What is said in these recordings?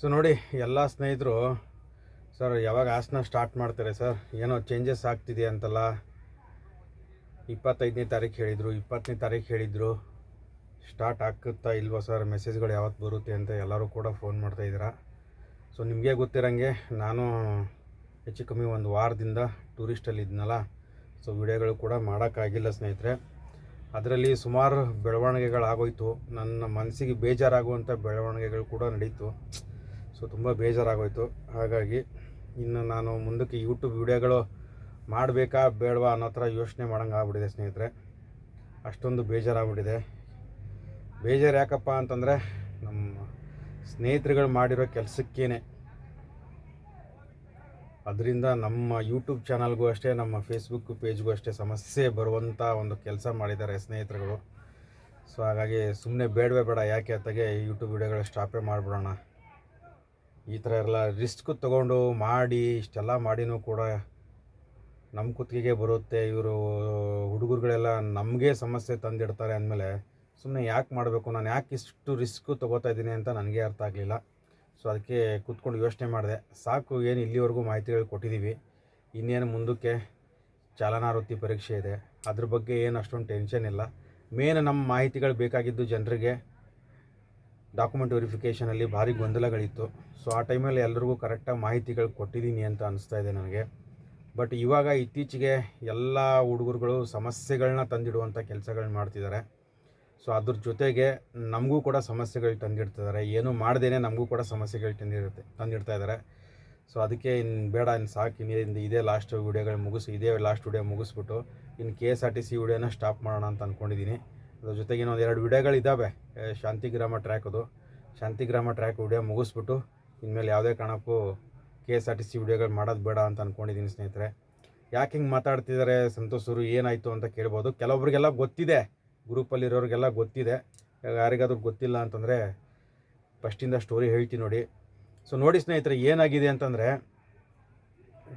So ನೋಡಿ, ಎಲ್ಲ ಸ್ನೇಹಿತರು ಸರ್ ಯಾವಾಗ ಆಸನ ಸ್ಟಾರ್ಟ್ ಮಾಡ್ತಾರೆ ಸರ್ ಏನೋ ಚೇಂಜಸ್ ಆಗ್ತಿದೆ ಅಂತಲ್ಲ? ಇಪ್ಪತ್ತೈದನೇ ತಾರೀಕು ಹೇಳಿದರು, ಇಪ್ಪತ್ತನೇ ತಾರೀಕು ಹೇಳಿದರು. ಸ್ಟಾರ್ಟ್ ಆಗುತ್ತಾ ಇಲ್ವೋ ಸರ್ ಮೆಸೇಜ್ಗಳು ಯಾವತ್ತು ಬರುತ್ತೆ ಅಂತ ಎಲ್ಲರೂ ಕೂಡ ಫೋನ್ ಮಾಡ್ತಾಯಿದ್ದೀರಾ ಸೊ ನಿಮಗೆ ಗೊತ್ತಿರೋಂಗೆ, ನಾನು ಹೆಚ್ಚು ಕಮ್ಮಿ ಒಂದು ವಾರದಿಂದ ಟೂರಿಸ್ಟಲ್ಲಿ ಇದ್ನಲ್ಲ. ಸೊ ವಿಡಿಯೋಗಳು ಕೂಡ ಮಾಡೋಕ್ಕಾಗಿಲ್ಲ ಸ್ನೇಹಿತರೆ. ಅದರಲ್ಲಿ ಸುಮಾರು ಬೆಳವಣಿಗೆಗಳಾಗೋಯಿತು. ನನ್ನ ಮನಸ್ಸಿಗೆ ಬೇಜಾರಾಗುವಂಥ ಬೆಳವಣಿಗೆಗಳು ಕೂಡ ನಡೀತು. ಸೊ ತುಂಬ ಬೇಜಾರಾಗೋಯಿತು. ಹಾಗಾಗಿ ಇನ್ನು ನಾನು ಮುಂದಕ್ಕೆ ಯೂಟ್ಯೂಬ್ ವಿಡಿಯೋಗಳು ಮಾಡಬೇಕಾ ಬೇಡವಾ ಅನ್ನೋ ಥರ ಯೋಚನೆ ಮಾಡೋಂಗೆ ಆಗ್ಬಿಟ್ಟಿದೆ ಸ್ನೇಹಿತರೆ. ಅಷ್ಟೊಂದು ಬೇಜಾರಾಗ್ಬಿಟ್ಟಿದೆ. ಬೇಜಾರು ಯಾಕಪ್ಪ ಅಂತಂದರೆ ನಮ್ಮ ಸ್ನೇಹಿತರುಗಳು ಮಾಡಿರೋ ಕೆಲಸಕ್ಕೇನೆ. ಅದರಿಂದ ನಮ್ಮ ಯೂಟ್ಯೂಬ್ ಚಾನಲ್ಗೂ ಅಷ್ಟೇ, ನಮ್ಮ ಫೇಸ್ಬುಕ್ ಪೇಜ್ಗೂ ಅಷ್ಟೇ ಸಮಸ್ಯೆ ಬರುವಂಥ ಒಂದು ಕೆಲಸ ಮಾಡಿದ್ದಾರೆ ಸ್ನೇಹಿತರುಗಳು. ಸೊ ಹಾಗಾಗಿ ಸುಮ್ಮನೆ ಬೇಡವೇ ಬೇಡ, ಯಾಕೆ ಅತ್ತಾಗೆ ಯೂಟ್ಯೂಬ್ ವಿಡಿಯೋಗಳು ಸ್ಟಾಪೇ ಮಾಡಿಬಿಡೋಣ. ಈ ಥರ ಎಲ್ಲ ರಿಸ್ಕ್ ತೊಗೊಂಡು ಮಾಡಿ, ಇಷ್ಟೆಲ್ಲ ಮಾಡಿನೂ ಕೂಡ ನಮ್ಮ ಕುತ್ತಿಗೆಗೆ ಬರುತ್ತೆ. ಇವರು ಹುಡುಗರುಗಳೆಲ್ಲ ನಮಗೆ ಸಮಸ್ಯೆ ತಂದಿಡ್ತಾರೆ ಅಂದಮೇಲೆ ಸುಮ್ಮನೆ ಯಾಕೆ ಮಾಡಬೇಕು? ನಾನು ಯಾಕೆ ಇಷ್ಟು ರಿಸ್ಕ್ ತೊಗೋತಾ ಇದ್ದೀನಿ ಅಂತ ನನಗೆ ಅರ್ಥ ಆಗಲಿಲ್ಲ. ಸೊ, ಅದಕ್ಕೆ ಕೂತ್ಕೊಂಡು ಯೋಚನೆ ಮಾಡಿದೆ. ಸಾಕು, ಏನು ಇಲ್ಲಿವರೆಗೂ ಮಾಹಿತಿಗಳು ಕೊಟ್ಟಿದ್ದೀವಿ. ಇನ್ನೇನು ಮುಂದಕ್ಕೆ ಚಾಲನಾ ವೃತ್ತಿ ಪರೀಕ್ಷೆ ಇದೆ. ಅದ್ರ ಬಗ್ಗೆ ಏನು ಅಷ್ಟೊಂದು ಟೆನ್ಷನ್ ಇಲ್ಲ. ಮೇನ್ ನಮ್ಮ ಮಾಹಿತಿಗಳು ಬೇಕಾಗಿದ್ದು ಜನರಿಗೆ ಡಾಕ್ಯುಮೆಂಟ್ ವೆರಿಫಿಕೇಷನಲ್ಲಿ ಭಾರಿ ಗೊಂದಲಗಳಿತ್ತು. ಸೊ ಆ ಟೈಮಲ್ಲಿ ಎಲ್ರಿಗೂ ಕರೆಕ್ಟಾಗಿ ಮಾಹಿತಿಗಳು ಕೊಟ್ಟಿದ್ದೀನಿ ಅಂತ ಅನಿಸ್ತಾ ಇದೆ ನನಗೆ. ಬಟ್ ಇವಾಗ ಇತ್ತೀಚೆಗೆ ಎಲ್ಲ ಹುಡುಗರುಗಳು ಸಮಸ್ಯೆಗಳನ್ನ ತಂದಿಡುವಂಥ ಕೆಲಸಗಳನ್ನ ಮಾಡ್ತಿದ್ದಾರೆ. ಸೊ ಅದ್ರ ಜೊತೆಗೆ ನಮಗೂ ಕೂಡ ಸಮಸ್ಯೆಗಳು ತಂದಿಡ್ತಿದ್ದಾರೆ. ಏನೂ ಮಾಡ್ದೇನೆ ನಮಗೂ ಕೂಡ ಸಮಸ್ಯೆಗಳು ತಂದಿರುತ್ತೆ, ತಂದಿಡ್ತಾ ಇದ್ದಾರೆ. ಸೊ ಅದಕ್ಕೆ ಇನ್ನು ಬೇಡ ಇನ್ನು ಸಾಕು. ಇನ್ನು ಇದೇ ಲಾಸ್ಟ್ ವೀಡಿಯೋಗಳು ಮುಗಿಸಿ, ಇದೇ ಲಾಸ್ಟ್ ವೀಡಿಯೋ ಮುಗಿಸ್ಬಿಟ್ಟು ಇನ್ನು K S R T C ವೀಡಿಯೋನ ಸ್ಟಾಪ್ ಮಾಡೋಣ ಅಂತ ಅಂದ್ಕೊಂಡಿದ್ದೀನಿ ಅದ್ರ ಜೊತೆಗೆ ಇನ್ನೊಂದು ಎರಡು ವೀಡಿಯೋಗಳಿದ್ದಾವೆ ಶಾಂತಿಗ್ರಾಮ ಟ್ರ್ಯಾಕದು ಶಾಂತಿಗ್ರಾಮ ಟ್ರ್ಯಾಕ್ ವಿಡಿಯೋ ಮುಗಿಸ್ಬಿಟ್ಟು ಇನ್ಮೇಲೆ ಯಾವುದೇ ಕಾರಣಕ್ಕೂ K S R T C ವಿಡಿಯೋಗಳು ಮಾಡೋದು ಬೇಡ ಅಂತ ಅಂದ್ಕೊಂಡಿದ್ದೀನಿ ಸ್ನೇಹಿತರೆ. ಯಾಕೆ ಹಿಂಗೆ ಮಾತಾಡ್ತಿದ್ದಾರೆ ಸಂತೋಷರು ಏನಾಯಿತು ಅಂತ ಕೇಳ್ಬೋದು. ಕೆಲವೊಬ್ರಿಗೆಲ್ಲ ಗೊತ್ತಿದೆ. ಗ್ರೂಪಲ್ಲಿರೋರಿಗೆಲ್ಲ ಗೊತ್ತಿದೆ. ಯಾರಿಗಾದ್ರೂ ಗೊತ್ತಿಲ್ಲ ಅಂತಂದರೆ ಫಸ್ಟಿಂದ ಸ್ಟೋರಿ ಹೇಳ್ತೀನಿ ನೋಡಿ. ಸೊ ನೋಡಿ ಸ್ನೇಹಿತರೆ, ಏನಾಗಿದೆ ಅಂತಂದರೆ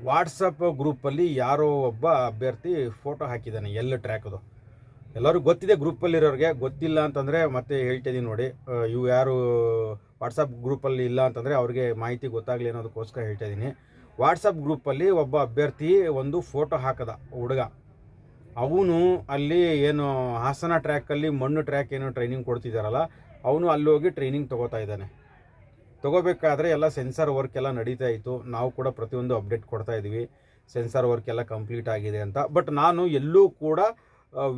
ವಾಟ್ಸಪ್ ಗ್ರೂಪಲ್ಲಿ ಯಾರೋ ಒಬ್ಬ ಅಭ್ಯರ್ಥಿ ಫೋಟೋ ಹಾಕಿದ್ದಾನೆ ಎಲ್ಲ ಟ್ರ್ಯಾಕದು ಎಲ್ಲರೂ ಗೊತ್ತಿದೆ ಗ್ರೂಪಲ್ಲಿರೋರಿಗೆ ಗೊತ್ತಿಲ್ಲ ಅಂತಂದರೆ ಮತ್ತೆ ಹೇಳ್ತಿದ್ದೀನಿ ನೋಡಿ. ಇವು ಯಾರು ವಾಟ್ಸಪ್ ಗ್ರೂಪಲ್ಲಿ ಇಲ್ಲ ಅಂತಂದರೆ ಅವ್ರಿಗೆ ಮಾಹಿತಿ ಗೊತ್ತಾಗಲಿ ಅನ್ನೋದಕ್ಕೋಸ್ಕರ ಹೇಳ್ತಾಯಿದ್ದೀನಿ ವಾಟ್ಸಪ್ ಗ್ರೂಪಲ್ಲಿ ಒಬ್ಬ ಅಭ್ಯರ್ಥಿ ಒಂದು ಫೋಟೋ ಹಾಕದ ಹುಡುಗ. ಅವನು ಅಲ್ಲಿ ಏನು ಹಾಸನ ಟ್ರ್ಯಾಕಲ್ಲಿ ಮಣ್ಣು ಟ್ರ್ಯಾಕ್ ಏನು ಟ್ರೈನಿಂಗ್ ಕೊಡ್ತಿದ್ದಾರಲ್ಲ ಅವನು ಅಲ್ಲಿ ಹೋಗಿ ಟ್ರೈನಿಂಗ್ ತೊಗೋತಾ ಇದ್ದಾನೆ. ತೊಗೋಬೇಕಾದ್ರೆ ಎಲ್ಲ ಸೆನ್ಸರ್ ವರ್ಕ್ ಎಲ್ಲ ನಡೀತಾ ಇತ್ತು. ನಾವು ಕೂಡ ಪ್ರತಿಯೊಂದು ಅಪ್ಡೇಟ್ ಕೊಡ್ತಾ ಇದ್ದೀವಿ ಸೆನ್ಸರ್ ವರ್ಕ್ ಎಲ್ಲ ಕಂಪ್ಲೀಟ್ ಆಗಿದೆ ಅಂತ. ಬಟ್ ನಾನು ಎಲ್ಲೂ ಕೂಡ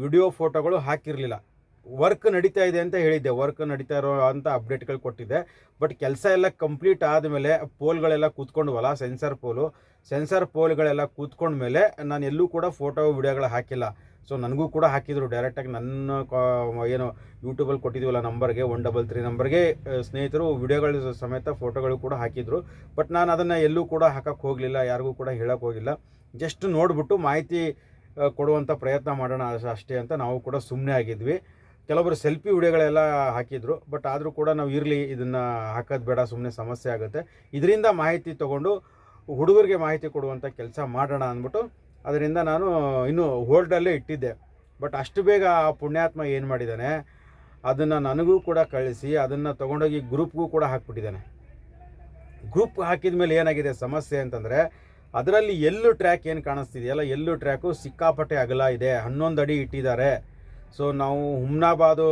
ವಿಡಿಯೋ ಫೋಟೋಗಳು ಹಾಕಿರಲಿಲ್ಲ. ವರ್ಕ್ ನಡೀತಾ ಇದೆ ಅಂತ ಹೇಳಿದ್ದೆ. ವರ್ಕ್ ನಡೀತಾ ಇರೋ ಅಂತ ಅಪ್ಡೇಟ್ಗಳು ಕೊಟ್ಟಿದ್ದೆ. ಬಟ್ ಕೆಲಸ ಎಲ್ಲ ಕಂಪ್ಲೀಟ್ ಆದಮೇಲೆ ಪೋಲ್ಗಳೆಲ್ಲ ಕೂತ್ಕೊಂಡ್ವಲ್ಲ, ಸೆನ್ಸರ್ ಪೋಲು. ಸೆನ್ಸರ್ ಪೋಲ್ಗಳೆಲ್ಲ ಕೂತ್ಕೊಂಡ್ಮೇಲೆ ನಾನು ಎಲ್ಲೂ ಕೂಡ ಫೋಟೋ, ವಿಡಿಯೋಗಳು ಹಾಕಿಲ್ಲ. ಸೊ, ನನಗೂ ಕೂಡ ಹಾಕಿದರು. ಡೈರೆಕ್ಟಾಗಿ ನನ್ನ ಏನು ಯೂಟ್ಯೂಬಲ್ಲಿ ಕೊಟ್ಟಿದ್ದೀವಲ್ಲ ನಂಬರ್ಗೆ, ಒನ್ ಡಬಲ್ ತ್ರೀ ನಂಬರ್ಗೆ ಸ್ನೇಹಿತರು ವಿಡಿಯೋಗಳ ಸಮೇತ ಫೋಟೋಗಳು ಕೂಡ ಹಾಕಿದ್ರು. ಬಟ್ ನಾನು ಅದನ್ನು ಎಲ್ಲೂ ಕೂಡ ಹಾಕಕ್ಕೆ ಹೋಗಲಿಲ್ಲ, ಯಾರಿಗೂ ಕೂಡ ಹೇಳಕ್ಕೆ ಹೋಗಿಲ್ಲ. ಜಸ್ಟ್ ನೋಡಿಬಿಟ್ಟು ಮಾಹಿತಿ ಕೊಡುವಂಥ ಪ್ರಯತ್ನ ಮಾಡೋಣ ಅಷ್- ಅಷ್ಟೇ ಅಂತ ನಾವು ಕೂಡ ಸುಮ್ಮನೆ ಆಗಿದ್ವಿ. ಕೆಲವೊಬ್ಬರು ಸೆಲ್ಫಿ ವಿಡಿಯೋಗಳೆಲ್ಲ ಹಾಕಿದ್ರು, ಬಟ್ ಆದರೂ ಕೂಡ ನಾವು ಇರಲಿ, ಇದನ್ನು ಹಾಕೋದು ಬೇಡ ಸುಮ್ಮನೆ ಸಮಸ್ಯೆ ಆಗುತ್ತೆ. ಇದರಿಂದ ಮಾಹಿತಿ ತೊಗೊಂಡು ಹುಡುಗರಿಗೆ ಮಾಹಿತಿ ಕೊಡುವಂಥ ಕೆಲಸ ಮಾಡೋಣ ಅಂದ್ಬಿಟ್ಟು ಅದರಿಂದ ನಾನು ಇನ್ನೂ ಹೋಲ್ಡಲ್ಲೇ ಇಟ್ಟಿದ್ದೆ. ಬಟ್ ಅಷ್ಟು ಬೇಗ ಆ ಪುಣ್ಯಾತ್ಮ ಏನು ಮಾಡಿದ್ದಾನೆ ಅದನ್ನು ನನಗೂ ಕೂಡ ಕಳಿಸಿ, ಅದನ್ನು ತೊಗೊಂಡೋಗಿ ಗ್ರೂಪ್ಗೂ ಕೂಡ ಹಾಕ್ಬಿಟ್ಟಿದ್ದಾನೆ. ಗ್ರೂಪ್ ಹಾಕಿದ ಮೇಲೆ ಏನಾಗಿದೆ ಸಮಸ್ಯೆ ಅಂತಂದರೆ ಅದರಲ್ಲಿ ಎಲ್ಲೂ ಟ್ರ್ಯಾಕ್ ಏನು ಕಾಣಿಸ್ತಿದೆಯಲ್ಲ ಎಲ್ಲೂ ಟ್ರ್ಯಾಕು ಸಿಕ್ಕಾಪಟ್ಟೆ ಅಗಲ ಇದೆ. ಹನ್ನೊಂದು ಅಡಿ ಇಟ್ಟಿದ್ದಾರೆ. ಸೊ ನಾವು ಹುಮ್ನಾಬಾದು,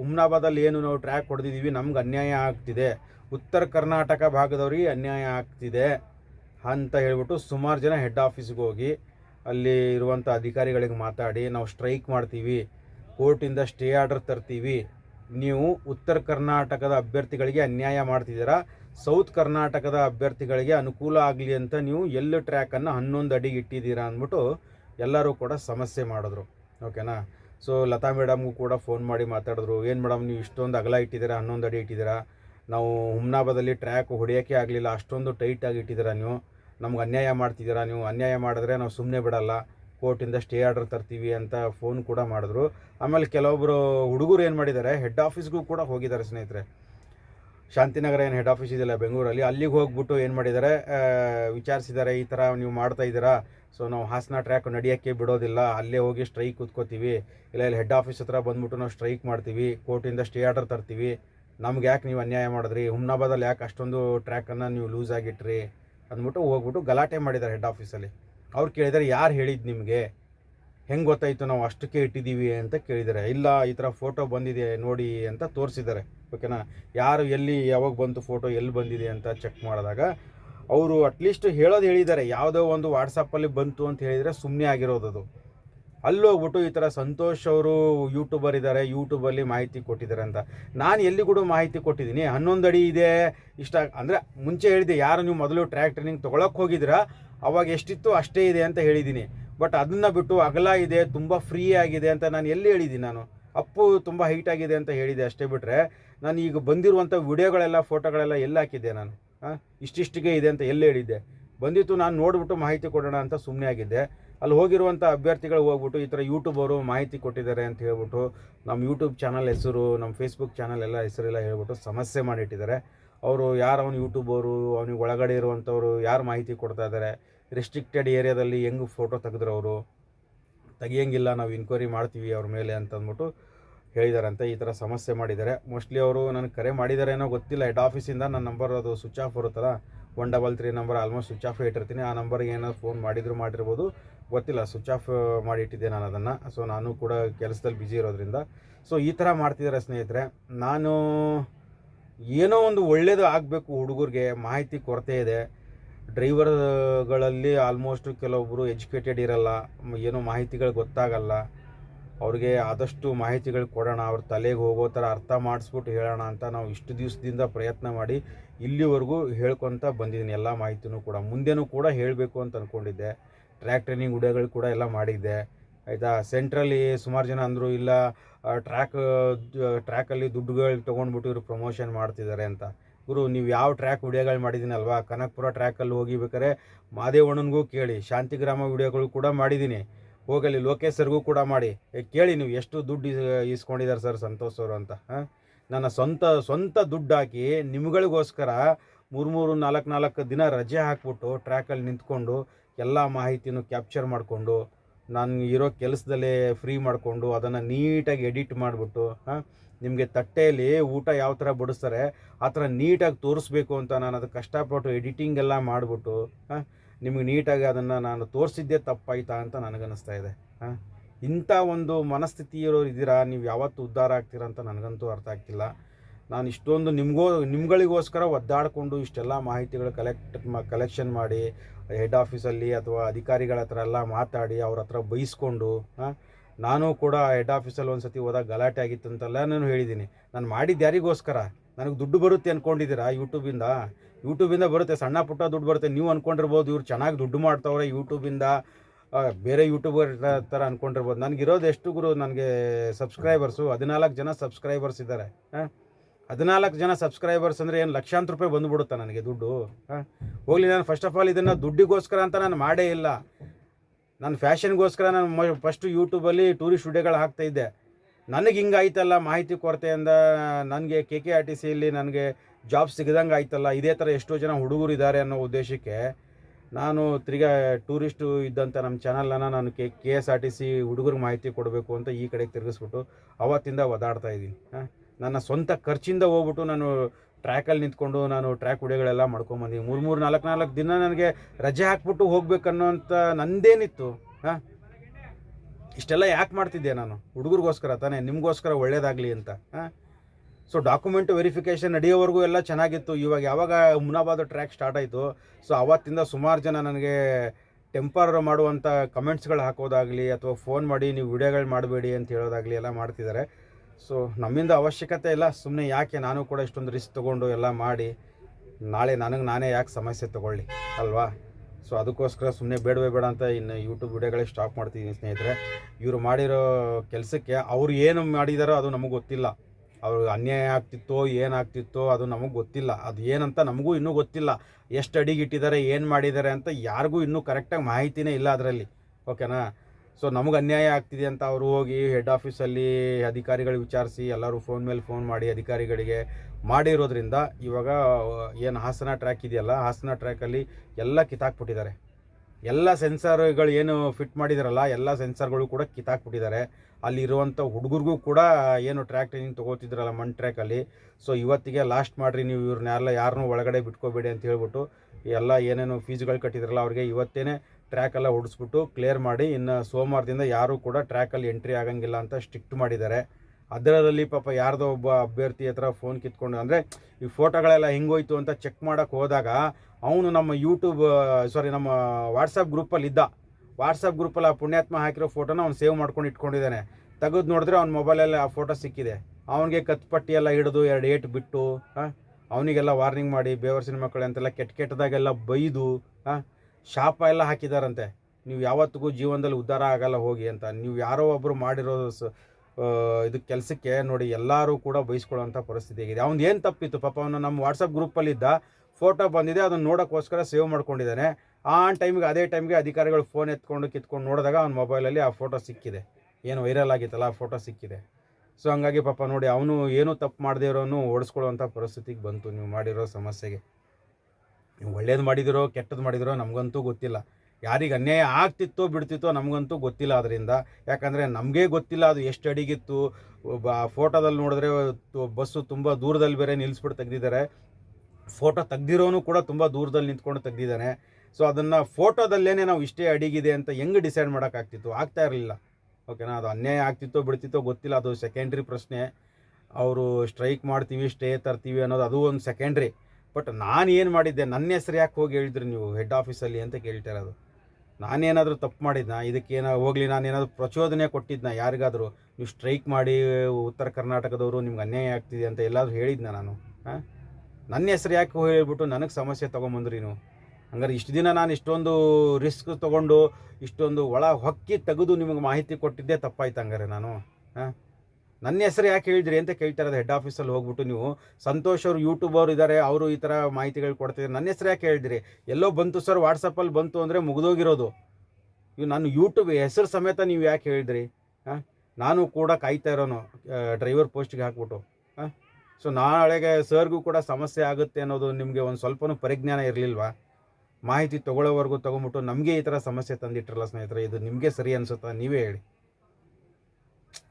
ಹುಮ್ನಾಬಾದಲ್ಲಿ ಏನು ನಾವು ಟ್ರ್ಯಾಕ್ ಹೊಡೆದಿದ್ದೀವಿ, ನಮ್ಗೆ ಅನ್ಯಾಯ ಆಗ್ತಿದೆ. ಉತ್ತರ ಕರ್ನಾಟಕ ಭಾಗದವ್ರಿಗೆ ಅನ್ಯಾಯ ಆಗ್ತಿದೆ ಅಂತ ಹೇಳ್ಬಿಟ್ಟು ಸುಮಾರು ಜನ ಹೆಡ್ ಆಫೀಸ್ಗೆ ಹೋಗಿ ಅಲ್ಲಿ ಇರುವಂಥ ಅಧಿಕಾರಿಗಳಿಗೆ ಮಾತಾಡಿ, ನಾವು ಸ್ಟ್ರೈಕ್ ಮಾಡ್ತೀವಿ ಕೋರ್ಟಿಂದ ಸ್ಟೇ ಆರ್ಡರ್ ತರ್ತೀವಿ, ನೀವು ಉತ್ತರ ಕರ್ನಾಟಕದ ಅಭ್ಯರ್ಥಿಗಳಿಗೆ ಅನ್ಯಾಯ ಮಾಡ್ತಿದ್ದೀರಾ? ಸೌತ್ ಕರ್ನಾಟಕದ ಅಭ್ಯರ್ಥಿಗಳಿಗೆ ಅನುಕೂಲ ಆಗಲಿ ಅಂತ ನೀವು ಎಲ್ಲಿ ಟ್ರ್ಯಾಕನ್ನು ಹನ್ನೊಂದು ಅಡಿಗೆ ಇಟ್ಟಿದ್ದೀರಾ ಅಂದ್ಬಿಟ್ಟು ಎಲ್ಲರೂ ಕೂಡ ಸಮಸ್ಯೆ ಮಾಡಿದ್ರು. ಓಕೆನಾ ಸೊ ಲತಾ ಮೇಡಮ್ಗೂ ಕೂಡ ಫೋನ್ ಮಾಡಿ ಮಾತಾಡಿದ್ರು. ಏನು ಮೇಡಮ್, ನೀವು ಇಷ್ಟೊಂದು ಅಗಲ ಇಟ್ಟಿದ್ದೀರಾ, ಹನ್ನೊಂದು ಅಡಿ ಇಟ್ಟಿದ್ದೀರಾ? ನಾವು ಹುಮ್ನಾಬಾದಲ್ಲಿ ಟ್ರ್ಯಾಕ್ ಹೊಡೆಯೋಕ್ಕೆ ಆಗಲಿಲ್ಲ, ಅಷ್ಟೊಂದು ಟೈಟಾಗಿ ಇಟ್ಟಿದ್ದೀರಾ ನೀವು? ನಮ್ಗೆ ಅನ್ಯಾಯ ಮಾಡ್ತಿದ್ದೀರಾ ನೀವು? ಅನ್ಯಾಯ ಮಾಡಿದ್ರೆ ನಾವು ಸುಮ್ಮನೆ ಬಿಡಲ್ಲ. ಕೋರ್ಟಿಂದ ಸ್ಟೇ ಆರ್ಡರ್ ತರ್ತೀವಿ ಅಂತ ಫೋನ್ ಕೂಡ ಮಾಡಿದ್ರು. ಆಮೇಲೆ ಕೆಲವೊಬ್ಬರು ಹುಡುಗರು ಏನು ಮಾಡಿದ್ದಾರೆ ಹೆಡ್ ಆಫೀಸ್ಗೂ ಕೂಡ ಹೋಗಿದ್ದಾರೆ ಸ್ನೇಹಿತರೆ. ಶಾಂತಿನಗರ ಏನು ಹೆಡ್ ಆಫೀಸ್ ಇದೆಯಲ್ಲ ಬೆಂಗಳೂರಲ್ಲಿ, ಅಲ್ಲಿಗೆ ಹೋಗ್ಬಿಟ್ಟು ಏನು ಮಾಡಿದ್ದಾರೆ ವಿಚಾರಿಸಿದ್ದಾರೆ, ಈ ಥರ ನೀವು ಮಾಡ್ತಾ ಇದ್ದೀರಾ? ಸೊ ನಾವು ಹಾಸನ ಟ್ರ್ಯಾಕ್ ನಡೆಯೋಕ್ಕೆ ಬಿಡೋದಿಲ್ಲ, ಅಲ್ಲೇ ಹೋಗಿ ಸ್ಟ್ರೈಕ್ ಕೂತ್ಕೋತೀವಿ. ಇಲ್ಲ, ಇಲ್ಲಿ ಹೆಡ್ ಆಫೀಸ್ ಹತ್ರ ಬಂದ್ಬಿಟ್ಟು ನಾವು ಸ್ಟ್ರೈಕ್ ಮಾಡ್ತೀವಿ, ಕೋರ್ಟಿಂದ ಸ್ಟೇ ಆರ್ಡರ್ ತರ್ತೀವಿ. ನಮ್ಗೆ ಯಾಕೆ ನೀವು ಅನ್ಯಾಯ ಮಾಡಿದ್ರಿ? ಹುಮ್ನಾಬಾದಲ್ಲಿ ಯಾಕೆ ಅಷ್ಟೊಂದು ಟ್ರ್ಯಾಕನ್ನು ನೀವು ಲೂಸ್ ಆಗಿಟ್ರಿ? ಅಂದ್ಬಿಟ್ಟು ಹೋಗ್ಬಿಟ್ಟು ಗಲಾಟೆ ಮಾಡಿದ್ದಾರೆ ಹೆಡ್ ಆಫೀಸಲ್ಲಿ ಅವ್ರು ಕೇಳಿದ್ದಾರೆ, ಯಾರು ಹೇಳಿದ್ದು ನಿಮಗೆ? ಹೆಂಗೆ ಗೊತ್ತಾಯಿತು ನಾವು ಅಷ್ಟಕ್ಕೆ ಇಟ್ಟಿದ್ದೀವಿ ಅಂತ ಕೇಳಿದ್ದಾರೆ. ಇಲ್ಲ, ಈ ಥರ ಫೋಟೋ ಬಂದಿದೆ ನೋಡಿ ಅಂತ ತೋರಿಸಿದ್ದಾರೆ. ಓಕೆನಾ? ಯಾರು ಎಲ್ಲಿ, ಯಾವಾಗ ಬಂತು ಫೋಟೋ, ಎಲ್ಲಿ ಬಂದಿದೆ ಅಂತ ಚೆಕ್ ಮಾಡಿದಾಗ ಅವರು ಅಟ್ಲೀಸ್ಟ್ ಹೇಳೋದು ಹೇಳಿದ್ದಾರೆ. ಯಾವುದೋ ಒಂದು ವಾಟ್ಸಪ್ಪಲ್ಲಿ ಬಂತು ಅಂತ ಹೇಳಿದರೆ ಸುಮ್ಮನೆ ಆಗಿರೋದು ಅದು. ಅಲ್ಲೋಗ್ಬಿಟ್ಟು ಈ ಥರ ಸಂತೋಷ್ ಅವರು ಯೂಟ್ಯೂಬರ್ ಇದ್ದಾರೆ ಯೂಟ್ಯೂಬಲ್ಲಿ ಮಾಹಿತಿ ಕೊಟ್ಟಿದ್ದಾರೆ ಅಂತ. ನಾನು ಎಲ್ಲಿ ಕೂಡ ಮಾಹಿತಿ ಕೊಟ್ಟಿದ್ದೀನಿ. ಹನ್ನೊಂದು ಅಡಿ ಇದೆ, ಇಷ್ಟ ಅಂದರೆ ಮುಂಚೆ ಹೇಳಿದೆ ಯಾರು ನೀವು ಮೊದಲು ಟ್ರ್ಯಾಕ್ ಟ್ರೈನಿಂಗ್ ತೊಗೊಳಕ್ಕೆ ಹೋಗಿದ್ದೀರಾ ಅವಾಗ ಎಷ್ಟಿತ್ತು ಅಷ್ಟೇ ಇದೆ ಅಂತ ಹೇಳಿದ್ದೀನಿ. ಬಟ್ ಅದನ್ನು ಬಿಟ್ಟು ಅಗಲ ಇದೆ, ತುಂಬ ಫ್ರೀ ಆಗಿದೆ ಅಂತ ನಾನು ಎಲ್ಲಿ ಹೇಳಿದ್ದೀನಿ ನಾನು? ಅಪ್ಪು ತುಂಬ ಹೈಟ್ ಆಗಿದೆ ಅಂತ ಹೇಳಿದೆ ಅಷ್ಟೇ ಬಿಟ್ಟರೆ ನಾನು ಈಗ ಬಂದಿರುವಂಥ ವಿಡಿಯೋಗಳೆಲ್ಲ ಫೋಟೋಗಳೆಲ್ಲ ಎಲ್ಲಿ ಹಾಕಿದ್ದೆ ನಾನು? ಹಾಂ ಇಷ್ಟಿಷ್ಟಿಗೆ ಇದೆ ಅಂತ ಎಲ್ಲಿ ಹೇಳಿದ್ದೆ? ಬಂದಿತ್ತು, ನಾನು ನೋಡಿಬಿಟ್ಟು ಮಾಹಿತಿ ಕೊಡೋಣ ಅಂತ ಸುಮ್ಮನೆ ಆಗಿದ್ದೆ. ಅಲ್ಲಿ ಹೋಗಿರುವಂಥ ಅಭ್ಯರ್ಥಿಗಳು ಹೋಗ್ಬಿಟ್ಟು ಈ ಥರ ಯೂಟ್ಯೂಬರು ಮಾಹಿತಿ ಕೊಟ್ಟಿದ್ದಾರೆ ಅಂತ ಹೇಳ್ಬಿಟ್ಟು ನಮ್ಮ ಯೂಟ್ಯೂಬ್ ಚಾನಲ್ ಹೆಸರು, ನಮ್ಮ ಫೇಸ್ಬುಕ್ ಚಾನಲ್ ಎಲ್ಲ ಹೆಸರೆಲ್ಲ ಹೇಳ್ಬಿಟ್ಟು ಸಮಸ್ಯೆ ಮಾಡಿಟ್ಟಿದ್ದಾರೆ. ಅವರು ಯಾರು ಅವನು ಅವರು, ಅವನಿಗೆ ಒಳಗಡೆ ಇರುವಂಥವ್ರು ಯಾರು ಮಾಹಿತಿ ಕೊಡ್ತಾ ಇದ್ದಾರೆ? ರೆಸ್ಟ್ರಿಕ್ಟೆಡ್ ಏರಿಯಾದಲ್ಲಿ ಹೆಂಗೆ ಫೋಟೋ ತೆಗೆದ್ರು ಅವರು? ತೆಗಿಯಂಗಿಲ್ಲ, ನಾವು ಇನ್ಕ್ವೈರಿ ಮಾಡ್ತೀವಿ ಅವ್ರ ಮೇಲೆ ಅಂತ ಅಂದ್ಬಿಟ್ಟು ಹೇಳಿದಾರಂತೆ. ಈ ಥರ ಸಮಸ್ಯೆ ಮಾಡಿದ್ದಾರೆ. ಮೋಸ್ಟ್ಲಿ ಅವರು ನನಗೆ ಕರೆ ಮಾಡಿದ್ದಾರೆ ಏನೋ ಗೊತ್ತಿಲ್ಲ ಹೆಡ್ ಆಫೀಸಿಂದ ನನ್ನ ನಂಬರ್ ಅದು ಸ್ವಿಚ್ ಆಫ್ ಬರುತ್ತಲ್ಲ? One double three number almost switch off ಇಟ್ಟಿರ್ತೀನಿ. ಆ ನಂಬರ್ಗೆ ಏನೋ ಫೋನ್ ಮಾಡಿದ್ರು ಮಾಡಿರ್ಬೋದು. ಗೊತ್ತಿಲ್ಲ ಸ್ವಿಚ್ ಆಫ್ ಮಾಡಿಟ್ಟಿದ್ದೆ ನಾನು ಅದನ್ನು. ಸೊ ನಾನು ಕೂಡ ಕೆಲಸದಲ್ಲಿ ಬ್ಯುಸಿ ಇರೋದ್ರಿಂದ. ಸೊ ಈ ಥರ ಮಾಡ್ತಿದ್ದಾರೆ ಸ್ನೇಹಿತರೆ. ನಾನು ಏನೋ ಒಂದು ಒಳ್ಳೆಯದು ಆಗಬೇಕು ಹುಡುಗರಿಗೆ. ಮಾಹಿತಿ ಕೊರತೆ ಇದೆ. ಡ್ರೈವರ್ಗಳಲ್ಲಿ ಆಲ್ಮೋಸ್ಟ್ ಕೆಲವೊಬ್ಬರು ಎಜುಕೇಟೆಡ್ ಇರಲ್ಲ, ಏನೋ ಮಾಹಿತಿಗಳು ಗೊತ್ತಾಗಲ್ಲ. ಅವ್ರಿಗೆ ಆದಷ್ಟು ಮಾಹಿತಿಗಳು ಕೊಡೋಣ, ಅವ್ರ ತಲೆಗೆ ಹೋಗೋ ಥರ ಅರ್ಥ ಮಾಡಿಸ್ಬಿಟ್ಟು ಹೇಳೋಣ ಅಂತ ನಾವು ಇಷ್ಟು ದಿವಸದಿಂದ ಪ್ರಯತ್ನ ಮಾಡಿ ಇಲ್ಲಿವರೆಗೂ ಹೇಳ್ಕೊತ ಬಂದಿದ್ದೀನಿ, ಎಲ್ಲ ಮಾಹಿತಿನೂ ಕೂಡ. ಮುಂದೆನೂ ಕೂಡ ಹೇಳಬೇಕು ಅಂತ ಅಂದ್ಕೊಂಡಿದ್ದೆ ಟ್ರ್ಯಾಕ್ ಟ್ರೈನಿಂಗ್ ವಿಡಿಯೋಗಳು ಕೂಡ ಎಲ್ಲ ಮಾಡಿದ್ದೆ. ಆಯಿತಾ? ಸೆಂಟ್ರಲ್ಲಿ ಸುಮಾರು ಜನ ಅಂದರು, ಇಲ್ಲ ಟ್ರ್ಯಾಕ್ ಟ್ರ್ಯಾಕಲ್ಲಿ ದುಡ್ಡುಗಳು ತೊಗೊಂಡ್ಬಿಟ್ಟು ಇವರು ಪ್ರಮೋಷನ್ ಮಾಡ್ತಿದ್ದಾರೆ ಅಂತ. ಗುರು, ನೀವು ಯಾವ ಟ್ರ್ಯಾಕ್ ವಿಡಿಯೋಗಳು ಮಾಡಿದ್ದೀನಲ್ವಾ? ಕನಕಪುರ ಟ್ರ್ಯಾಕಲ್ಲಿ ಹೋಗಿ ಬೇಕಾದ್ರೆ ಮಾದೇವಣ್ಣನಿಗೂ ಕೇಳಿ, ಶಾಂತಿಗ್ರಾಮ ವಿಡಿಯೋಗಳು ಕೂಡ ಮಾಡಿದ್ದೀನಿ. ಹೋಗಲಿ, ಲೋಕೇಶ್ ಸರ್ಗೂ ಕೂಡ ಮಾಡಿ. ಕೇಳಿ ನೀವು ಎಷ್ಟು ದುಡ್ಡು ಇಸ್- ಇಸ್ಕೊಂಡಿದ್ದಾರೆ ಸರ್ ಸಂತೋಷ್ ಅವರು ಅಂತ ನನ್ನ ಸ್ವಂತ ಸ್ವಂತ ದುಡ್ಡು ಹಾಕಿ ನಿಮ್ಗಳಿಗೋಸ್ಕರ ಮೂರು ಮೂರು ನಾಲ್ಕು ನಾಲ್ಕು ದಿನ ರಜೆ ಹಾಕ್ಬಿಟ್ಟು ಟ್ರ್ಯಾಕಲ್ಲಿ ನಿಂತ್ಕೊಂಡು ಎಲ್ಲ ಮಾಹಿತಿನೂ ಕ್ಯಾಪ್ಚರ್ ಮಾಡಿಕೊಂಡು ನಾನು ಇರೋ ಕೆಲಸದಲ್ಲೇ ಫ್ರೀ ಮಾಡಿಕೊಂಡು ಅದನ್ನು ನೀಟಾಗಿ ಎಡಿಟ್ ಮಾಡಿಬಿಟ್ಟು, ಹಾಂ, ನಿಮಗೆ ತಟ್ಟೆಯಲ್ಲಿ ಊಟ ಯಾವ ಥರ ಬಡಿಸ್ತಾರೆ, ಆ ಥರ ನೀಟಾಗಿ ತೋರಿಸ್ಬೇಕು ಅಂತ ನಾನು ಅದಕ್ಕೆ ಕಷ್ಟಪಟ್ಟು ಎಡಿಟಿಂಗ್ ಎಲ್ಲ ಮಾಡಿಬಿಟ್ಟು, ಹಾಂ, ನಿಮಗೆ ನೀಟಾಗಿ ಅದನ್ನು ನಾನು ತೋರಿಸಿದ್ದೇ ತಪ್ಪಾಯ್ತಾ ಅಂತ ನನಗನ್ನಿಸ್ತಾ ಇದೆ, ಹಾಂ. ಇಂಥ ಒಂದು ಮನಸ್ಥಿತಿ ಇರೋರು ಇದ್ದೀರಾ ನೀವು ಯಾವತ್ತು ಉದ್ಧಾರ ಆಗ್ತೀರಾ ಅಂತ ನನಗಂತೂ ಅರ್ಥ ಆಗ್ತಿಲ್ಲ. ನಾನು ಇಷ್ಟೊಂದು ನಿಮಗೋ, ನಿಮ್ಗಳಿಗೋಸ್ಕರ ಒದ್ದಾಡಿಕೊಂಡು ಇಷ್ಟೆಲ್ಲ ಮಾಹಿತಿಗಳು ಕಲೆಕ್ಟ್ ಕಲೆಕ್ಷನ್ ಮಾಡಿ ಹೆಡ್ ಆಫೀಸಲ್ಲಿ ಅಥವಾ ಅಧಿಕಾರಿಗಳ ಹತ್ರ ಎಲ್ಲ ಮಾತಾಡಿ ಅವ್ರ ಹತ್ರ ಬೈಸ್ಕೊಂಡು ನಾನು ಕೂಡ ಹೆಡ್ ಆಫೀಸಲ್ಲಿ ಒಂದು ಸತಿ ಹೋದಾಗ ಗಲಾಟೆ ಆಗಿತ್ತು ಅಂತೆಲ್ಲ ನಾನು ಹೇಳಿದ್ದೀನಿ. ನಾನು ಮಾಡಿದ್ದು ಯಾರಿಗೋಸ್ಕರ? ನನಗೆ ದುಡ್ಡು ಬರುತ್ತೆ ಅಂದ್ಕೊಂಡಿದ್ದೀರಾ ಯೂಟ್ಯೂಬಿಂದ ಯೂಟ್ಯೂಬಿಂದ ಬರುತ್ತೆ, ಸಣ್ಣ ಪುಟ್ಟ ದುಡ್ಡು ಬರುತ್ತೆ. ನೀವು ಅಂದ್ಕೊಂಡಿರ್ಬೋದು ಇವ್ರು ಚೆನ್ನಾಗಿ ದುಡ್ಡು ಮಾಡ್ತಾವ್ರೆ ಯೂಟ್ಯೂಬಿಂದ ಬೇರೆ ಯೂಟ್ಯೂಬರ್ ಥರ ಅಂದ್ಕೊಂಡಿರ್ಬೋದು ನನಗಿರೋದು ಎಷ್ಟು ಗುರು, ನನಗೆ ಸಬ್ಸ್ಕ್ರೈಬರ್ಸು ಹದಿನಾಲ್ಕು ಜನ ಸಬ್ಸ್ಕ್ರೈಬರ್ಸ್ ಇದ್ದಾರೆ. ಹಾಂ ಹದಿನಾಲ್ಕು ಜನ ಸಬ್ಸ್ಕ್ರೈಬರ್ಸ್ ಅಂದರೆ ಏನು ಲಕ್ಷಾಂತರ ರೂಪಾಯಿ ಬಂದುಬಿಡುತ್ತೆ ನನಗೆ ದುಡ್ಡು? ಹಾಂ? ಹೋಗಲಿ ನಾನು ಫಸ್ಟ್ ಆಫ್ ಆಲ್ ಇದನ್ನು ದುಡ್ಡಿಗೋಸ್ಕರ ಅಂತ ನಾನು ಮಾಡೇ ಇಲ್ಲ. ನಾನು ಫ್ಯಾಷನ್ಗೋಸ್ಕರ ನಾನು ಮ ಫಸ್ಟು ಯೂಟ್ಯೂಬಲ್ಲಿ ಟೂರಿಸ್ಟ್ ವಿಡಿಯೋಗಳು ಹಾಕ್ತಾ ಇದ್ದೆ. ನನಗೆ ಹಿಂಗೆ ಆಯ್ತಲ್ಲ ಮಾಹಿತಿ ಕೊರತೆಯಿಂದ ನನಗೆ ಕೆ ಕೆ ಆರ್ ಟಿ ಸಿಯಲ್ಲಿ ನನಗೆ ಜಾಬ್ ಸಿಗದಂಗೆ ಆಯ್ತಲ್ಲ, ಇದೇ ಥರ ಎಷ್ಟೋ ಜನ ಹುಡುಗರು ಇದ್ದಾರೆ ಅನ್ನೋ ಉದ್ದೇಶಕ್ಕೆ ನಾನು ತಿರ್ಗಾ ಟೂರಿಸ್ಟು ಇದ್ದಂಥ ನಮ್ಮ ಚಾನಲನ್ನು ನಾನು K K S R T C ಹುಡುಗರಿಗೆ ಮಾಹಿತಿ ಕೊಡಬೇಕು ಅಂತ ಈ ಕಡೆಗೆ ತಿರುಗಿಸ್ಬಿಟ್ಟು ಅವತ್ತಿಂದ ಒದಾಡ್ತಾ ಇದ್ದೀನಿ ಹಾಂ? ನನ್ನ ಸ್ವಂತ ಖರ್ಚಿಂದ ಹೋಗ್ಬಿಟ್ಟು ನಾನು ಟ್ರ್ಯಾಕಲ್ಲಿ ನಿಂತ್ಕೊಂಡು ನಾನು ಟ್ರ್ಯಾಕ್ ವಿಡಿಯೋಗಳೆಲ್ಲ ಮಾಡ್ಕೊಂಬಂದು ಮೂರು ಮೂರು, ನಾಲ್ಕು ನಾಲ್ಕು ದಿನ ನನಗೆ ರಜೆ ಹಾಕ್ಬಿಟ್ಟು ಹೋಗ್ಬೇಕನ್ನೋಂಥ ನಂದೇನಿತ್ತು, ಹಾಂ? ಇಷ್ಟೆಲ್ಲ ಯಾಕೆ ಮಾಡ್ತಿದ್ದೆ ನಾನು? ಹುಡುಗರಿಗೋಸ್ಕರ ತಾನೇ, ನಿಮಗೋಸ್ಕರ ಒಳ್ಳೇದಾಗಲಿ ಅಂತ, ಹಾಂ? ಸೊ ಡಾಕ್ಯುಮೆಂಟ್ ವೆರಿಫಿಕೇಷನ್ ನಡೆಯೋವರೆಗೂ ಎಲ್ಲ ಚೆನ್ನಾಗಿತ್ತು. ಇವಾಗ ಯಾವಾಗ ಮುನಾಬಾದ ಟ್ರ್ಯಾಕ್ ಸ್ಟಾರ್ಟ್ ಆಯಿತು ಸೊ ಅವತ್ತಿಂದ ಸುಮಾರು ಜನ ನನಗೆ ಟೆಂಪರ್ ಮಾಡುವಂಥ ಕಮೆಂಟ್ಸ್ಗಳು ಹಾಕೋದಾಗಲಿ ಅಥವಾ ಫೋನ್ ಮಾಡಿ, ನೀವು ವಿಡಿಯೋಗಳು ಮಾಡಬೇಡಿ ಅಂತ ಹೇಳೋದಾಗಲಿ ಎಲ್ಲ ಮಾಡ್ತಿದ್ದಾರೆ. ಸೊ ನಮ್ಮಿಂದ ಅವಶ್ಯಕತೆ ಇಲ್ಲ. ಸುಮ್ಮನೆ ಯಾಕೆ ನಾನು ಕೂಡ ಇಷ್ಟೊಂದು ರಿಸ್ಕ್ ತೊಗೊಂಡು ಎಲ್ಲ ಮಾಡಿ, ನಾಳೆ ನನಗೆ ನಾನೇ ಯಾಕೆ ಸಮಸ್ಯೆ ತೊಗೊಳ್ಳಿ, ಅಲ್ವಾ? ಸೊ ಅದಕ್ಕೋಸ್ಕರ ಸುಮ್ಮನೆ ಬೇಡವೇ ಬೇಡ ಅಂತ ಇನ್ನು ಯೂಟ್ಯೂಬ್ ವಿಡಿಯೋಗಳೇ ಸ್ಟಾಪ್ ಮಾಡ್ತಿದ್ದೀನಿ ಸ್ನೇಹಿತರೆ. ಇವರು ಮಾಡಿರೋ ಕೆಲಸಕ್ಕೆ ಅವರು ಏನು ಮಾಡಿದಾರೋ ಅದು ನಮಗೆ ಗೊತ್ತಿಲ್ಲ. ಅವ್ರು ಅನ್ಯಾಯ ಆಗ್ತಿತ್ತೋ ಏನಾಗ್ತಿತ್ತೋ ಅದು ನಮಗೆ ಗೊತ್ತಿಲ್ಲ. ಅದು ಏನಂತ ನಮಗೂ ಇನ್ನೂ ಗೊತ್ತಿಲ್ಲ. ಎಷ್ಟು ಅಡಿಗೆ ಇಟ್ಟಿದ್ದಾರೆ ಏನು ಮಾಡಿದ್ದಾರೆ ಅಂತ ಯಾರಿಗೂ ಇನ್ನೂ ಕರೆಕ್ಟಾಗಿ ಮಾಹಿತಿನೇ ಇಲ್ಲ ಅದರಲ್ಲಿ. ಓಕೆನಾ ಸೊ ನಮಗೆ ಅನ್ಯಾಯ ಆಗ್ತಿದೆ ಅಂತ ಅವರು ಹೋಗಿ ಹೆಡ್ ಆಫೀಸಲ್ಲಿ ಅಧಿಕಾರಿಗಳಿಗೆ ವಿಚಾರಿಸಿ, ಎಲ್ಲರೂ ಫೋನ್ ಮೇಲೆ ಫೋನ್ ಮಾಡಿ ಅಧಿಕಾರಿಗಳಿಗೆ ಮಾಡಿರೋದ್ರಿಂದ ಇವಾಗ ಏನು ಹಾಸನ ಟ್ರ್ಯಾಕ್ ಇದೆಯಲ್ಲ, ಹಾಸನ ಟ್ರ್ಯಾಕಲ್ಲಿ ಎಲ್ಲ ಕಿತ್ತಾಕ್ಬಿಟ್ಟಿದ್ದಾರೆ. ಎಲ್ಲ ಸೆನ್ಸರ್ಗಳು ಏನು ಫಿಟ್ ಮಾಡಿದಾರಲ್ಲ, ಎಲ್ಲ ಸೆನ್ಸರ್ಗಳು ಕೂಡ ಕಿತ್ತಾಕ್ಬಿಟ್ಟಿದ್ದಾರೆ. ಅಲ್ಲಿರುವಂಥ ಹುಡುಗರಿಗೂ ಕೂಡ ಏನು ಟ್ರ್ಯಾಕ್ ಟ್ರೈನಿಂಗ್ ತೊಗೋತಿದ್ರಲ್ಲ ಮಣ್ ಟ್ರ್ಯಾಕಲ್ಲಿ ಸೊ ಇವತ್ತಿಗೆ ಲಾಸ್ಟ್ ಮಾಡಿರಿ ನೀವು ಇವ್ರನ್ನೆಲ್ಲ ಯಾರನ್ನೂ ಒಳಗಡೆ ಬಿಟ್ಕೋಬೇಡಿ ಅಂತ ಹೇಳ್ಬಿಟ್ಟು ಎಲ್ಲ ಏನೇನು ಫೀಸ್ಗಳು ಕಟ್ಟಿದ್ರಲ್ಲ, ಅವ್ರಿಗೆ ಇವತ್ತೇನೆ ಟ್ರ್ಯಾಕೆಲ್ಲ ಓಡಿಸ್ಬಿಟ್ಟು ಕ್ಲಿಯರ್ ಮಾಡಿ, ಇನ್ನು ಸೋಮವಾರದಿಂದ ಯಾರೂ ಕೂಡ ಟ್ರ್ಯಾಕಲ್ಲಿ ಎಂಟ್ರಿ ಆಗಂಗಿಲ್ಲ ಅಂತ ಸ್ಟ್ರಿಕ್ಟ್ ಮಾಡಿದ್ದಾರೆ. ಅದರಲ್ಲಿ ಪಾಪ ಯಾರ್ದೋ ಒಬ್ಬ ಅಭ್ಯರ್ಥಿ ಹತ್ರ ಫೋನ್ ಕಿತ್ಕೊಂಡು, ಅಂದರೆ ಈ ಫೋಟೋಗಳೆಲ್ಲ ಹೆಂಗೋಯ್ತು ಅಂತ ಚೆಕ್ ಮಾಡೋಕ್ಕೆ ಹೋದಾಗ, ಅವನು ನಮ್ಮ ಯೂಟ್ಯೂಬ್ ಸಾರಿ ನಮ್ಮ ವಾಟ್ಸಪ್ ಗ್ರೂಪಲ್ಲಿ ಇದ್ದ. ವಾಟ್ಸಪ್ ಗ್ರೂಪಲ್ಲಿ ಆ ಪುಣ್ಯಾತ್ಮ ಹಾಕಿರೋ ಫೋಟೋನ ಅವ್ನು ಸೇವ್ ಮಾಡ್ಕೊಂಡು ಇಟ್ಕೊಂಡಿದ್ದಾನೆ. ತೆಗೆದು ನೋಡಿದ್ರೆ ಅವ್ನ ಮೊಬೈಲಲ್ಲಿ ಆ ಫೋಟೋ ಸಿಕ್ಕಿದೆ. ಅವನಿಗೆ ಕತ್ಪಟ್ಟಿ ಎಲ್ಲ ಹಿಡಿದು ಎರಡು ಏಟ್ ಬಿಟ್ಟು, ಹಾಂ? ಅವನಿಗೆಲ್ಲ ವಾರ್ನಿಂಗ್ ಮಾಡಿ ಬೇವರ್ಸಿನ ಮಕ್ಕಳು ಅಂತೆಲ್ಲ ಕೆಟ್ಟ ಕೆಟ್ಟದಾಗೆಲ್ಲ ಬೈದು, ಹಾಂ? ಶಾಪ ಎಲ್ಲ ಹಾಕಿದಾರಂತೆ. ನೀವು ಯಾವತ್ತಿಗೂ ಜೀವನದಲ್ಲಿ ಉದ್ಧಾರ ಆಗಲ್ಲ ಹೋಗಿ ಅಂತ. ನೀವು ಯಾರೋ ಒಬ್ಬರು ಮಾಡಿರೋ ಇದು ಕೆಲಸಕ್ಕೆ ನೋಡಿ ಎಲ್ಲರೂ ಕೂಡ ಬಯಸ್ಕೊಳ್ಳೋಂಥ ಪರಿಸ್ಥಿತಿ ಆಗಿದೆ. ಅವ್ನು ಏನು ತಪ್ಪಿತ್ತು? ಪಾಪ ಅವನು ನಮ್ಮ ವಾಟ್ಸಪ್ ಗ್ರೂಪಲ್ಲಿದ್ದ ಫೋಟೋ ಬಂದಿದೆ, ಅದನ್ನು ನೋಡೋಕ್ಕೋಸ್ಕರ ಸೇವ್ ಮಾಡ್ಕೊಂಡಿದ್ದಾನೆ. ಆ ಟೈಮಿಗೆ ಅದೇ ಟೈಮ್ಗೆ ಅಧಿಕಾರಿಗಳು ಫೋನ್ ಎತ್ಕೊಂಡು, ಕಿತ್ಕೊಂಡು ನೋಡಿದಾಗ ಅವ್ನ ಮೊಬೈಲಲ್ಲಿ ಆ ಫೋಟೋ ಸಿಕ್ಕಿದೆ. ಏನು ವೈರಲ್ ಆಗಿತ್ತಲ್ಲ, ಆ ಫೋಟೋ ಸಿಕ್ಕಿದೆ. ಸೊ ಹಂಗಾಗಿ ಪಾಪ ನೋಡಿ, ಅವನು ಏನೂ ತಪ್ಪು ಮಾಡದೇ ಇರೋನು ಓಡಿಸ್ಕೊಳ್ಳೋವಂಥ ಪರಿಸ್ಥಿತಿಗೆ ಬಂತು ನೀವು ಮಾಡಿರೋ ಸಮಸ್ಯೆಗೆ. ನೀವು ಒಳ್ಳೇದು ಮಾಡಿದಿರೋ, ಕೆಟ್ಟದ್ದು ಮಾಡಿದಿರೋ ನಮಗಂತೂ ಗೊತ್ತಿಲ್ಲ. ಯಾರಿಗೆ ಅನ್ಯಾಯ ಆಗ್ತಿತ್ತೋ, ಬಿಡ್ತಿತ್ತೋ ನಮಗಂತೂ ಗೊತ್ತಿಲ್ಲ ಅದರಿಂದ ಯಾಕಂದರೆ ನಮಗೇ ಗೊತ್ತಿಲ್ಲ ಅದು ಎಷ್ಟು ಅಡಿಗಿತ್ತು. ಫೋಟೋದಲ್ಲಿ ನೋಡಿದ್ರೆ ಬಸ್ಸು ತುಂಬ ದೂರದಲ್ಲಿ ಬೇರೆ ನಿಲ್ಲಿಸ್ಬಿಟ್ಟು ತೆಗ್ದಿದ್ದಾರೆ. ಫೋಟೋ ತೆಗ್ದಿರೋನು ಕೂಡ ತುಂಬ ದೂರದಲ್ಲಿ ನಿಂತ್ಕೊಂಡು ತೆಗ್ದಿದ್ದಾನೆ. ಸೊ, ಅದನ್ನು ಫೋಟೋದಲ್ಲೇ ನಾವು ಇಷ್ಟೇ ಅಡಿಗಿದೆ ಅಂತ ಹೆಂಗೆ ಡಿಸೈಡ್ ಮಾಡೋಕ್ಕಾಗ್ತಿತ್ತು? ಆಗ್ತಾ ಇರಲಿಲ್ಲ. ಓಕೆನಾ? ಅದು ಅನ್ಯಾಯ ಆಗ್ತಿತ್ತೋ, ಬಿಡ್ತಿತ್ತೋ ಗೊತ್ತಿಲ್ಲ. ಅದು ಸೆಕೆಂಡ್ರಿ ಪ್ರಶ್ನೆ. ಅವರು ಸ್ಟ್ರೈಕ್ ಮಾಡ್ತೀವಿ, ಸ್ಟೇ ತರ್ತೀವಿ ಅನ್ನೋದು ಅದು ಒಂದು ಸೆಕೆಂಡ್ರಿ ಬಟ್ ನಾನು ಏನು ಮಾಡಿದ್ದೆ, ನನ್ನ ಹೆಸರು ಯಾಕೆ ಹೋಗಿ ಹೇಳಿದ್ರಿ ನೀವು ಹೆಡ್ ಆಫೀಸಲ್ಲಿ ಅಂತ ಕೇಳ್ತಾ ಇರೋದು. ನಾನೇನಾದರೂ ತಪ್ಪು ಮಾಡಿದ್ನಾ? ಇದಕ್ಕೇನೋ ಹೋಗಲಿ, ನಾನೇನಾದರೂ ಪ್ರಚೋದನೆ ಕೊಟ್ಟಿದ್ನ? ಯಾರಿಗಾದರೂ? ನೀವು ಸ್ಟ್ರೈಕ್ ಮಾಡಿ, ಉತ್ತರ ಕರ್ನಾಟಕದವರು ನಿಮ್ಗೆ ಅನ್ಯಾಯ ಆಗ್ತಿದೆ ಅಂತ ಎಲ್ಲಾದರೂ ಹೇಳಿದ್ನ ನಾನು? ಹಾಂ? ನನ್ನ ಹೆಸರು ಯಾಕೆ ಹೇಳ್ಬಿಟ್ಟು ನನಗೆ ಸಮಸ್ಯೆ ತೊಗೊಂಬಂದ್ರಿ ನೀವು? ಹಂಗಾರೆ ಇಷ್ಟು ದಿನ ನಾನು ಇಷ್ಟೊಂದು ರಿಸ್ಕ್ ತೊಗೊಂಡು, ಇಷ್ಟೊಂದು ಒಳ ಹೊಕ್ಕಿ ತೆಗೆದು ನಿಮಗೆ ಮಾಹಿತಿ ಕೊಟ್ಟಿದ್ದೇ ತಪ್ಪಾಯ್ತು ಹಂಗಾರೆ ನಾನು? ಹಾಂ? ನನ್ನ ಹೆಸರು ಯಾಕೆ ಹೇಳಿದ್ರಿ ಅಂತ ಕೇಳ್ತಾರೆ ಅದು ಹೆಡ್ ಆಫೀಸಲ್ಲಿ ಹೋಗ್ಬಿಟ್ಟು ನೀವು. ಸಂತೋಷ್ ಅವರು ಯೂಟ್ಯೂಬರ್ ಇದ್ದಾರೆ ಅವರು ಈ ಥರ ಮಾಹಿತಿಗಳು ಕೊಡ್ತಿದ್ದಾರೆ. ನನ್ನ ಹೆಸರು ಯಾಕೆ ಹೇಳಿದ್ರಿ? ಎಲ್ಲೋ ಬಂತು ಸರ್ ವಾಟ್ಸಪ್ಪಲ್ಲಿ ಬಂತು ಅಂದರೆ ಮುಗಿದೋಗಿರೋದು. ಇವು ನಾನು ಯೂಟ್ಯೂಬ್ ಹೆಸರು ಸಮೇತ ನೀವು ಯಾಕೆ ಹೇಳಿದ್ರಿ? ಹಾಂ ನಾನು ಕೂಡ ಕಾಯ್ತಾ ಇರೋನು ಡ್ರೈವರ್ ಪೋಸ್ಟ್ಗೆ ಹಾಕ್ಬಿಟ್ಟು. ಹಾಂ ಸೊ ನಾಳೆಗೆ ಸರ್ಗೂ ಕೂಡ ಸಮಸ್ಯೆ ಆಗುತ್ತೆ ಅನ್ನೋದು ನಿಮಗೆ ಒಂದು ಸ್ವಲ್ಪನೂ ಪರಿಜ್ಞಾನ ಇರಲಿಲ್ವಾ? ಮಾಹಿತಿ ತೊಗೊಳ್ಳೋವರೆಗೂ ತೊಗೊಂಬಿಟ್ಟು ನಮಗೆ ಈ ಥರ ಸಮಸ್ಯೆ ತಂದಿಟ್ರಲ್ಲ ಸ್ನೇಹಿತರೆ, ಇದು ನಿಮಗೆ ಸರಿ ಅನಿಸುತ್ತಾ? ನೀವೇ ಹೇಳಿ.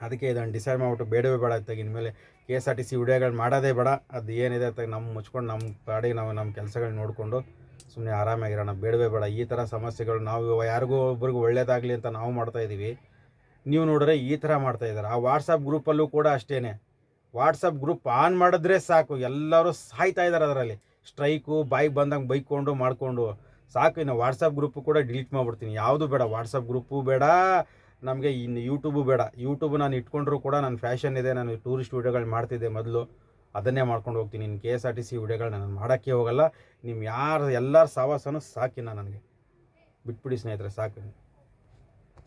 ಅದಕ್ಕೆ ಇದನ್ನು ಡಿಸೈಡ್ ಮಾಡಿಬಿಟ್ಟು ಬೇಡವೇ ಬೇಡ ಅಂತ ಇನ್ಮೇಲೆ K S R T C ವಿಡಿಯೋಗಳು ಮಾಡೋದೇ ಬೇಡ. ಅದು ಏನಿದೆ ಅಂತ ನಮ್ಮ ಮುಚ್ಕೊಂಡು ನಮ್ಮ ಪಾಡಿಗೆ ನಾವು ನಮ್ಮ ಕೆಲಸಗಳನ್ನ ನೋಡಿಕೊಂಡು ಸುಮ್ಮನೆ ಆರಾಮಾಗಿರೋಣ ಬೇಡವೇ ಬೇಡ. ಈ ಥರ ಸಮಸ್ಯೆಗಳು ನಾವು ಯಾರಿಗೂ ಒಬ್ರಿಗೂ ಒಳ್ಳೇದಾಗಲಿ ಅಂತ ನಾವು ಮಾಡ್ತಾ ಇದ್ದೀವಿ ನೀವು ನೋಡಿದ್ರೆ ಈ ಥರ ಮಾಡ್ತಾ ಇದ್ದಾರೆ. ಆ ವಾಟ್ಸಪ್ ಗ್ರೂಪಲ್ಲೂ ಕೂಡ ಅಷ್ಟೇ ವಾಟ್ಸಪ್ ಗ್ರೂಪ್ ಆನ್ ಮಾಡಿದ್ರೆ ಸಾಕು. ಎಲ್ಲರೂ ಸಾಯ್ತಾ ಇದ್ದಾರೆ ಅದರಲ್ಲಿ. ಸ್ಟ್ರೈಕು ಬೈಕ್ ಬಂದಂಗೆ ಬೈಕೊಂಡು ಮಾಡಿಕೊಂಡು ಸಾಕು. ಇನ್ನು ವಾಟ್ಸಪ್ ಗ್ರೂಪು ಕೂಡ ಡಿಲೀಟ್ ಮಾಡಿಬಿಡ್ತೀನಿ. ಯಾವುದು ಬೇಡ. ವಾಟ್ಸಪ್ ಗ್ರೂಪು ಬೇಡ. ನಮಗೆ ಇನ್ನು ಯೂಟ್ಯೂಬು ಬೇಡ. ಯೂಟ್ಯೂಬ್ ನಾನು ಇಟ್ಕೊಂಡ್ರೂ ಕೂಡ ನನ್ನ ಫ್ಯಾಷನ್ ಇದೆ, ನಾನು ಟೂರಿಸ್ಟ್ ವೀಡಿಯೋಗಳು ಮಾಡ್ತಿದ್ದೆ ಮೊದಲು. ಅದನ್ನೇ ಮಾಡ್ಕೊಂಡು ಹೋಗ್ತೀನಿ. ಇನ್ನು K S R T C ವೀಡಿಯೋಗಳು ನಾನು ಮಾಡೋಕ್ಕೆ ಹೋಗಲ್ಲ. ನಿಮ್ಮ ಯಾರು, ಎಲ್ಲರ ಸಹವಾಸನೂ ಸಾಕಿನ ನನಗೆ. ಬಿಟ್ಬಿಡಿ ಸ್ನೇಹಿತರೆ, ಸಾಕು.